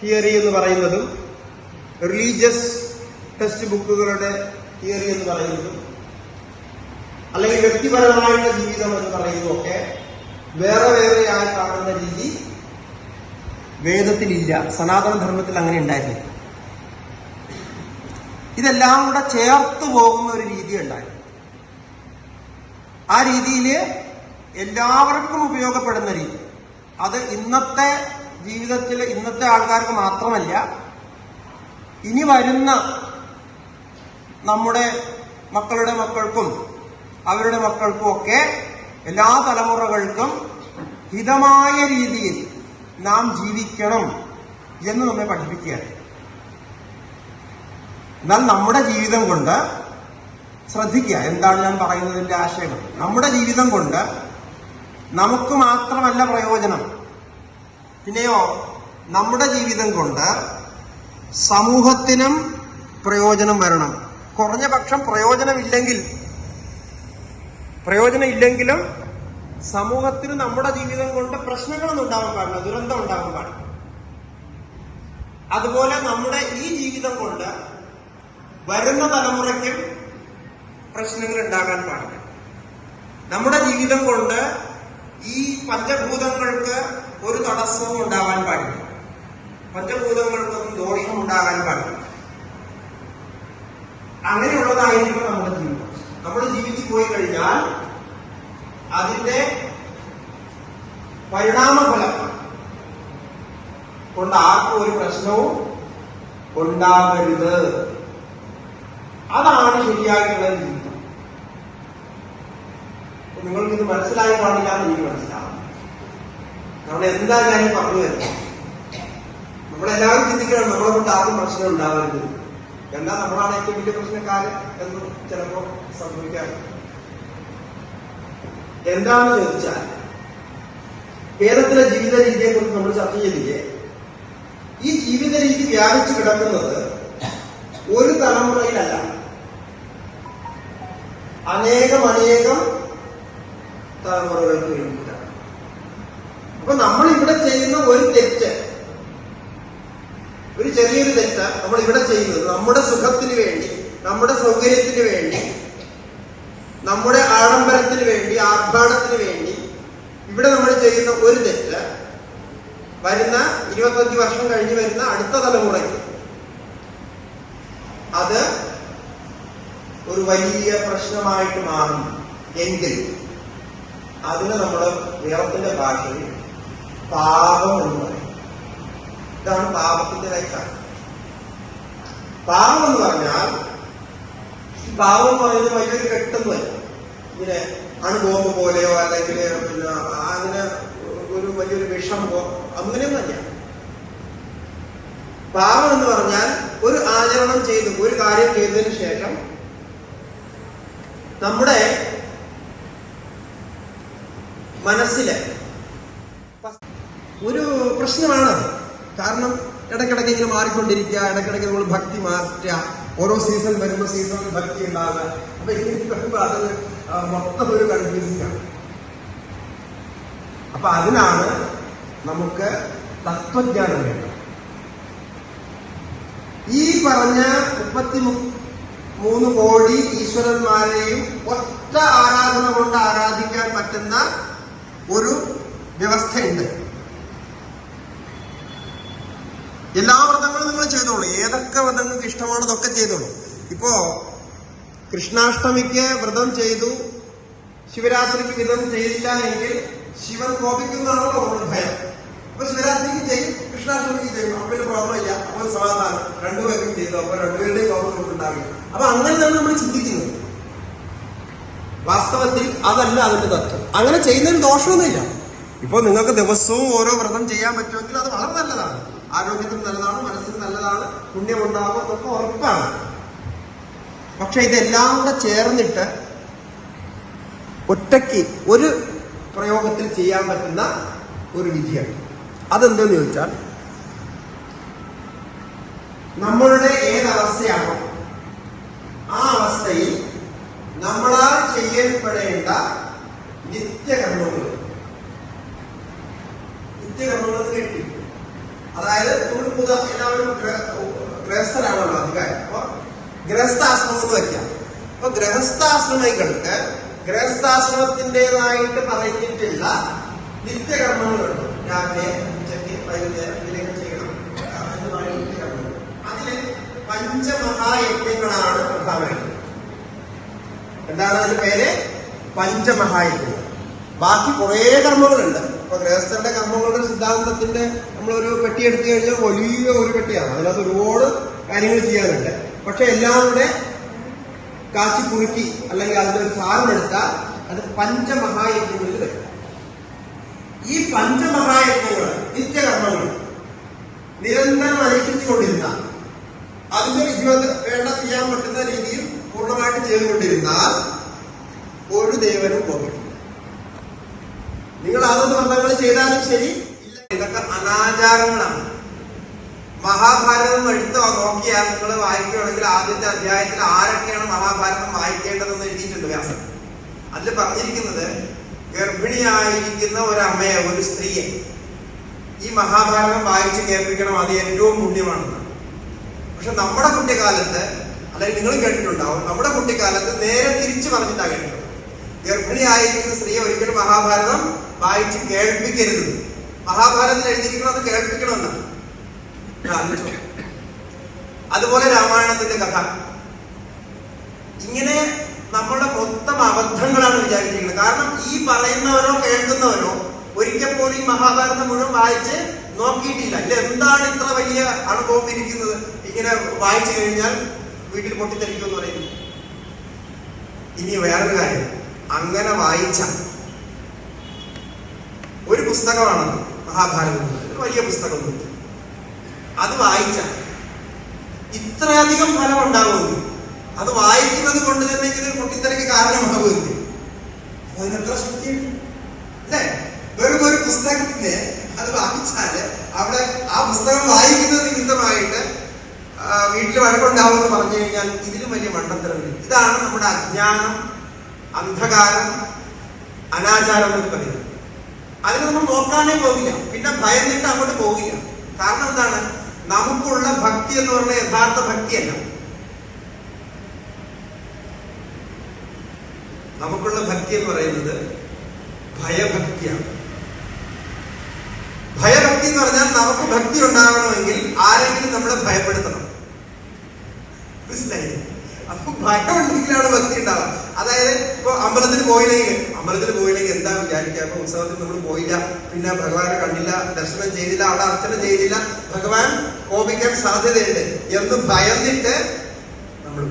Theory എന്ന് പറയുന്നതും religious text ബുക്കുകളുടെ theory എന്ന് പറയുന്നതും അല്ലെങ്കിൽ വ്യക്തിപരമായുള്ള ജീവിതം എന്ന് പറയുന്നതും ഒക്കെ വേറെ ആയി കാണുന്ന രീതി വേദത്തിലില്ല സനാതന ധർമ്മത്തിൽ അങ്ങനെ ഉണ്ടായിരുന്നില്ല. ഇതെല്ലാം കൂടെ ചേർത്ത് പോകുന്ന ഒരു രീതി ഉണ്ടായിരുന്നു ആ രീതിയിൽ എല്ലാവർക്കും ഉപയോഗപ്പെടുന്ന രീതി. അത് ഇന്നത്തെ ജീവിതത്തിൽ ഇന്നത്തെ ആൾക്കാർക്ക് മാത്രമല്ല ഇനി വരുന്ന നമ്മുടെ മക്കളുടെ മക്കൾക്കും അവരുടെ മക്കൾക്കും ഒക്കെ എല്ലാ തലമുറകൾക്കും ഹിതമായ രീതിയിൽ നാം ജീവിക്കണം എന്ന് നമ്മെ പഠിപ്പിക്കുകയാണ്. എന്നാൽ നമ്മുടെ ജീവിതം കൊണ്ട് ശ്രദ്ധിക്കുക എന്താണ് ഞാൻ പറയുന്നതിന്റെ ആശയം? നമ്മുടെ ജീവിതം കൊണ്ട് നമുക്ക് മാത്രമല്ല പ്രയോജനം. പിന്നെയോ നമ്മുടെ ജീവിതം കൊണ്ട് സമൂഹത്തിനും പ്രയോജനം വരണം. കുറഞ്ഞ പക്ഷം പ്രയോജനമില്ലെങ്കിൽ പ്രയോജനം ഇല്ലെങ്കിലും സമൂഹത്തിന് നമ്മുടെ ജീവിതം കൊണ്ട് പ്രശ്നങ്ങളൊന്നും ഉണ്ടാവാൻ പാടില്ല ദുരന്തം ഉണ്ടാവാൻ പാടില്ല. അതുപോലെ നമ്മുടെ ഈ ജീവിതം കൊണ്ട് വരുന്ന തലമുറയ്ക്കും പ്രശ്നങ്ങൾ ഉണ്ടാകാൻ പാടില്ല. നമ്മുടെ ജീവിതം കൊണ്ട് ഈ പഞ്ചഭൂതങ്ങൾക്ക് ഒരു തടസ്സവും ഉണ്ടാവാൻ പാടില്ല. പഞ്ചഭൂതങ്ങൾക്കൊന്നും ദോഷം ഉണ്ടാകാൻ പാടില്ല. അങ്ങനെയുള്ളതായിരിക്കും നമ്മുടെ ജീവിതം. നമ്മൾ ജീവിച്ചു പോയി കഴിഞ്ഞാൽ അതിന്റെ പരിണാമഫലം കൊണ്ട് ആർക്കും ഒരു പ്രശ്നവും ഉണ്ടാകരുത്. അതാണ് ശരിയായിട്ടുള്ള ജീവിതം. നിങ്ങൾക്ക് ഇത് മനസ്സിലായി പാടില്ല എന്ന് എനിക്ക് മനസ്സിലാവും നമ്മൾ എന്താ ഞാൻ പറഞ്ഞു തരുന്നത്? നമ്മളെല്ലാവരും ചിന്തിക്കണം നമ്മളെ കൊണ്ട് ആർക്കും പ്രശ്നം ഉണ്ടാവരുത്. എന്നാൽ നമ്മളാണ് ഏറ്റവും വലിയ പ്രശ്നക്കാരൻ എന്ന് ചിലപ്പോ സംഭവിക്കാറ്. എന്താണെന്ന് ചോദിച്ചാൽ കേരളത്തിലെ ജീവിത രീതിയെ കുറിച്ച് നമ്മൾ ചർച്ച ചെയ്തില്ലേ? ഈ ജീവിത രീതി വ്യാപിച്ചു കിടക്കുന്നത് ഒരു തലമുറയിലല്ല. അനേകം അനേകം തലമുറകൾക്ക് വേണ്ടിയിട്ടാണ് അപ്പൊ നമ്മൾ ഇവിടെ ചെയ്യുന്ന ഒരു തെറ്റ് ഒരു ചെറിയൊരു തെറ്റാണ് നമ്മൾ ഇവിടെ ചെയ്യുന്നത്. നമ്മുടെ സുഖത്തിന് വേണ്ടി നമ്മുടെ സൗകര്യത്തിന് വേണ്ടി നമ്മുടെ ആഡംബരത്തിന് വേണ്ടി ആർഭാടത്തിന് വേണ്ടി ഇവിടെ നമ്മൾ ചെയ്യുന്ന ഒരു തെറ്റ് വരുന്ന ഇരുപത്തഞ്ച് വർഷം കഴിഞ്ഞ് വരുന്ന അടുത്ത തലമുറയ്ക്ക്. അത് ഒരു വലിയ പ്രശ്നമായിട്ട് മാറും എങ്കിൽ അതിന് നമ്മൾ വേറത്തിന്റെ ഭാഷയിൽ പാപം എന്ന് പറയും ഇതാണ് പാപത്തിന്റെ ലക്ഷണം പാപം എന്ന് പറഞ്ഞാൽ ഈ പാപം എന്ന് പറയുന്നത് വലിയൊരു കെട്ടുന്നല്ല ഇങ്ങനെ അണുബോംബ് പോലെയോ അല്ലെങ്കിൽ പിന്നെ അങ്ങനെ ഒരു വലിയൊരു വിഷം പോ അങ്ങനെയൊന്നല്ല പാപം എന്ന് പറഞ്ഞാൽ ഒരു ആചരണം ചെയ്തു ഒരു കാര്യം ചെയ്തതിന് ശേഷം നമ്മുടെ മനസ്സിലെ ഒരു പ്രശ്നമാണ്. കാരണം ഇടയ്ക്കിടയ്ക്ക് ഇങ്ങനെ മാറിക്കൊണ്ടിരിക്കുക ഇടയ്ക്കിടയ്ക്ക് നമ്മൾ ഭക്തി മാറ്റുക. ഓരോ സീസൺ വരുമ്പോൾ സീസണിൽ ഭക്തി ഉണ്ടാകുക അപ്പൊ ഇങ്ങനെ വരുമ്പോൾ അത് മൊത്തം ഒരു കൺഫ്യൂസിംഗ് അപ്പൊ അതിനാണ് നമുക്ക് തത്വജ്ഞാനം വേണ്ടത്. ഈ പറഞ്ഞ മുപ്പത്തി മൂന്ന് കോടി ഈശ്വരന്മാരെയും ഒറ്റ ആരാധന കൊണ്ട് ആരാധിക്കാൻ പറ്റുന്ന ഒരു വ്യവസ്ഥയുണ്ട്. എല്ലാ വ്രതങ്ങളും നിങ്ങൾ ചെയ്തോളൂ. ഏതൊക്കെ വ്രതങ്ങൾക്ക് ഇഷ്ടമാണോ അതൊക്കെ ചെയ്തോളൂ. ഇപ്പോ കൃഷ്ണാഷ്ടമിക്ക് വ്രതം ചെയ്തു. ശിവരാത്രിക്ക് വ്രതം ചെയ്തില്ല എങ്കിൽ ശിവൻ കോപിക്കുന്നതാണോ ഭയം? അപ്പൊ ശിവരാത്രിക്ക് ചെയ്യും കൃഷ്ണാഷ്ടമിക്ക് ചെയ്യും. അപ്പൊ പിന്നെ പ്രോബ്ലം ഇല്ല അപ്പൊ സമാധാനം. രണ്ടുപേർക്കും ചെയ്തു. അപ്പൊ രണ്ടുപേരുടെയും കോപം നമുക്കുണ്ടാവില്ല അപ്പൊ അങ്ങനെ തന്നെ നമ്മൾ ചിന്തിക്കുന്നത് വാസ്തവത്തിൽ അതല്ല അതിന്റെ തത്വം. അങ്ങനെ ചെയ്യുന്നതിന് ദോഷമൊന്നുമില്ല. ഇപ്പൊ നിങ്ങൾക്ക് ദിവസവും ഓരോ വ്രതം ചെയ്യാൻ പറ്റുമെങ്കിൽ അത് വളരെ നല്ലതാണ്. ആരോഗ്യത്തിന് നല്ലതാണ് മനസ്സിന് നല്ലതാണ് പുണ്യമുണ്ടാകും എന്നൊക്കെ ഉറപ്പാണ്. പക്ഷെ ഇതെല്ലാം കൂടെ ചേർന്നിട്ട് ഒറ്റയ്ക്ക് ഒരു പ്രയോഗത്തിൽ ചെയ്യാൻ പറ്റുന്ന ഒരു വിധിയാണ്. അതെന്തെന്ന് ചോദിച്ചാൽ നമ്മളുടെ ഏതവസ്ഥയാണോ ആ അവസ്ഥയിൽ നമ്മളാൽ ചെയ്യപ്പെടേണ്ട നിത്യകർമ്മങ്ങൾ നിത്യകർമ്മങ്ങൾ കെട്ടി അതായത് നമ്മൾ പുത എല്ലാവരും ഗ്രഹസ്ഥനാണല്ലോ അധികാരം. അപ്പൊ ഗ്രഹസ്ഥാശ്രമം എന്ന് വയ്ക്കാം അപ്പൊ ഗ്രഹസ്ഥാശ്രമങ്ങൾക്ക് ഗ്രഹസ്ഥാശ്രമത്തിന്റെതായിട്ട് പറഞ്ഞിട്ടുള്ള നിത്യകർമ്മങ്ങളുണ്ട്. രാവിലെ ഉച്ചയ്ക്ക് വൈകുന്നേരം ഇതിലേക്ക് ചെയ്യണം നിത്യകർമ്മങ്ങൾ. അതിൽ പഞ്ചമഹായജ്ഞങ്ങളാണ് പ്രധാനമായിട്ട്. എന്താണ് അതിന്റെ പേര്? പഞ്ചമഹായജ്ഞങ്ങൾ. ബാക്കി കുറേ കർമ്മങ്ങളുണ്ട്. ഇപ്പൊ ഗ്രഹസ്ഥന്റെ കർമ്മങ്ങളുടെ സിദ്ധാന്തത്തിന്റെ നമ്മളൊരു പെട്ടി എടുത്തു കഴിഞ്ഞാൽ വലിയ ഒരു പെട്ടിയാണ്. അതിനകത്ത് ഒരുപാട് കാര്യങ്ങൾ ചെയ്യാനുണ്ട്. പക്ഷെ എല്ലാം കൂടെ കാച്ചി കുറുക്കി അല്ലെങ്കിൽ അതിന്റെ ഒരു സാധനം എടുത്താൽ അത് പഞ്ചമഹായജ്ഞങ്ങളിൽ വരും. ഈ പഞ്ചമഹായജ്ഞങ്ങൾ നിത്യകർമ്മങ്ങൾ നിരന്തരം അനുഷ്ഠിച്ചുകൊണ്ടിരുന്ന അതിന്റെ വിധിവത് വേണ്ട ചെയ്യാൻ പറ്റുന്ന രീതിയിൽ പൂർണമായിട്ട് ചെയ്തുകൊണ്ടിരുന്നാൽ ഒരു ദേവനും പോകും നിങ്ങൾ അതൊന്നും വർണങ്ങൾ ചെയ്താലും ശരി ഇതൊക്കെ അനാചാരങ്ങളാണ്. മഹാഭാരതം എടുത്ത് നോക്കിയാൽ നിങ്ങൾ വായിക്കുകയാണെങ്കിൽ ആദ്യത്തെ അധ്യായത്തിൽ ആരൊക്കെയാണ് മഹാഭാരതം വായിക്കേണ്ടതെന്ന് എഴുതിയിട്ടുണ്ട് വ്യാസൻ. അതിൽ പറഞ്ഞിരിക്കുന്നത് ഗർഭിണിയായിരിക്കുന്ന ഒരു അമ്മയെ ഒരു സ്ത്രീയെ. ഈ മഹാഭാരതം വായിച്ച് കേൾപ്പിക്കണം അത് ഏറ്റവും പുണ്യമാണെന്ന്. പക്ഷെ നമ്മുടെ കുട്ടിക്കാലത്ത് അല്ലെങ്കിൽ നിങ്ങൾ കേട്ടിട്ടുണ്ടാവും നമ്മുടെ കുട്ടിക്കാലത്ത് നേരെ തിരിച്ചു പറഞ്ഞിട്ടാണ് കേട്ടത്. ഗർഭിണിയായിരിക്കുന്ന സ്ത്രീയെ ഒരിക്കലും മഹാഭാരതം വായിച്ച് കേൾപ്പിക്കരുത്. മഹാഭാരതത്തിൽ എഴുതിയിരിക്കുന്നത് കേൾപ്പിക്കണമെന്നാണ് അതുപോലെ രാമായണത്തിന്റെ കഥ. ഇങ്ങനെ നമ്മളുടെ മൊത്തം അബദ്ധങ്ങളാണ് വിചാരിച്ചിരിക്കുന്നത്. കാരണം ഈ പറയുന്നവരോ കേൾക്കുന്നവരോ ഒരിക്കൽ പോലും മഹാഭാരതം മുഴുവൻ വായിച്ച് നോക്കിയിട്ടില്ല. ഇല്ല എന്താണ് ഇത്ര വലിയ അനുഭവം ഇരിക്കുന്നത്? ഇങ്ങനെ വായിച്ചു കഴിഞ്ഞാൽ വീട്ടിൽ പൊട്ടിത്തെറിക്കുമെന്ന് പറയുന്നു. ഇനി വേറൊരു കാര്യം. അങ്ങനെ വായിച്ച ഒരു പുസ്തകമാണ് മഹാഭാരതം വലിയ പുസ്തകമുണ്ട് അത് വായിച്ചാൽ ഇത്രയധികം ഫലം ഉണ്ടാകുമെന്ന് അത് വായിക്കുന്നത് കൊണ്ട് തന്നെ ഇങ്ങനെ പൊട്ടിത്തെറിക്ക് കാരണമാകുമെന്ന് അതിനെത്ര ശക്തിയുണ്ട്? അല്ലേ? വെറും ഒരു പുസ്തകത്തിന് അത് വായിച്ചാൽ അവിടെ ആ പുസ്തകം വായിക്കുന്നത് നിമിത്തമായിട്ട് വീട്ടിൽ വഴക്കുണ്ടാവുമെന്ന് പറഞ്ഞു കഴിഞ്ഞാൽ ഇതിലും വലിയ മണ്ടത്തരമില്ല. ഇതാണ് നമ്മുടെ അജ്ഞാനം അന്ധകാരം അനാചാരം എന്ന് പറയുന്നത്. അതിന് നമ്മൾ നോക്കാനേ പോകില്ല പിന്നെ ഭയന്നിട്ട് അങ്ങോട്ട് പോവില്ല. കാരണം എന്താണ്? നമുക്കുള്ള ഭക്തി എന്ന് പറഞ്ഞ യഥാർത്ഥ ഭക്തിയല്ല. നമുക്കുള്ള ഭക്തി എന്ന് പറയുന്നത് ഭയഭക്തിയാണ്. ഭയഭക്തി എന്ന് പറഞ്ഞാൽ നമുക്ക് ഭക്തി ഉണ്ടാകണമെങ്കിൽ ആരെങ്കിലും നമ്മളെ ഭയപ്പെടുത്തണം. മനസ്സിലായില്ലേ? അപ്പൊ ഭയം ഉണ്ടെങ്കിലാണ് ഭക്തി ഉണ്ടാവുക. അതായത് ഇപ്പൊ അമ്പലത്തിൽ പോയില്ലെങ്കിൽ അമ്പലത്തിൽ പോയില്ലെങ്കിൽ എന്താ വിചാരിക്കുക. അപ്പൊ ഉത്സവത്തിൽ നമ്മൾ പോയില്ല. പിന്നെ ഭഗവാനെ കണ്ടില്ല ദർശനം ചെയ്തില്ല അവിടെ അർച്ചന ചെയ്തില്ല. ഭഗവാൻ കോപിക്കാൻ സാധ്യതയുണ്ട്. എന്ന് ഭയന്നിട്ട് നമ്മൾ.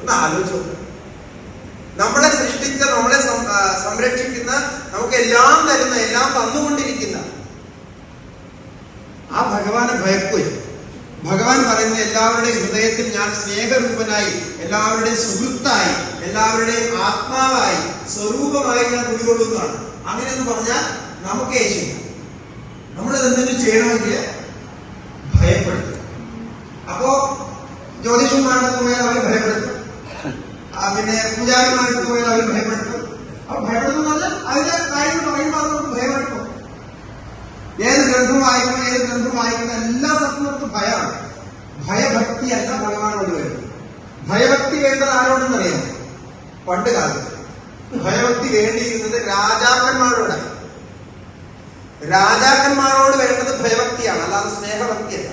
ഒന്ന് ആലോചിച്ചു നമ്മളെ സൃഷ്ടിച്ച നമ്മളെ സംരക്ഷിക്കുന്ന നമുക്ക് എല്ലാം തരുന്ന എല്ലാം തന്നുകൊണ്ടിരിക്കുന്ന ആ ഭഗവാനെ ഭയക്കുകയും ഭഗവാൻ പറയുന്ന എല്ലാവരുടെയും ഹൃദയത്തിൽ ഞാൻ സ്നേഹരൂപനായി എല്ലാവരുടെയും സുഹൃത്തായി എല്ലാവരുടെയും ആത്മാവായി സ്വരൂപമായി ഞാൻ കുടികൊള്ളുന്നതാണ്. അങ്ങനെ എന്ന് പറഞ്ഞാൽ നമുക്ക് ഏശില്ല നമ്മൾ എന്തെങ്കിലും ചെയ്യണമെങ്കിൽ ഭയപ്പെടുത്തും. അപ്പോ ജ്യോതിഷന്മാരുടെ പോയാൽ അവർ ഭയപ്പെടുത്തും. പിന്നെ പൂജാരിമാർക്ക് പോയാൽ അവർ ഭയപ്പെടുത്തും. അപ്പൊ ഭയപ്പെടുത്തും അതിന്റെ കാര്യങ്ങൾ പറയുമ്പോൾ നമുക്ക് ഭയപ്പെടുത്തും. ഏത് ഗ്രന്ഥം വായിക്കണം ഏത് ഗ്രന്ഥം വായിക്കണം എല്ലാ സത്വങ്ങൾക്കും ഭയമാണ്. ഭയഭക്തിയല്ല ഭഗവാനോട് വരുന്നത്. ഭയഭക്തി വേണ്ടത് ആരോടെന്നറിയാം പണ്ട് കാലത്ത്. ഭയഭക്തി വേണ്ടിയിരുന്നത് രാജാക്കന്മാരോടാണ് രാജാക്കന്മാരോട് വേണ്ടത് ഭയഭക്തിയാണ് അല്ലാതെ സ്നേഹഭക്തിയല്ല.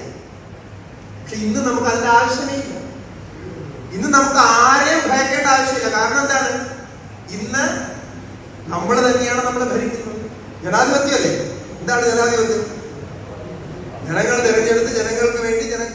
പക്ഷെ ഇന്ന് നമുക്ക് അതിന്റെ ആവശ്യമേ ഇല്ല ഇന്ന് നമുക്ക് ആരെയും ഭയക്കേണ്ട ആവശ്യമില്ല. കാരണം എന്താണ്? ഇന്ന് നമ്മൾ തന്നെയാണ് നമ്മളെ ഭരിക്കുന്നത്. ജനാധിപത്യമല്ലേ? എന്താണ് ജനാധിപത്യം? ജനങ്ങൾ തിരഞ്ഞെടുത്ത് ജനങ്ങൾക്ക് വേണ്ടി ജനങ്ങൾ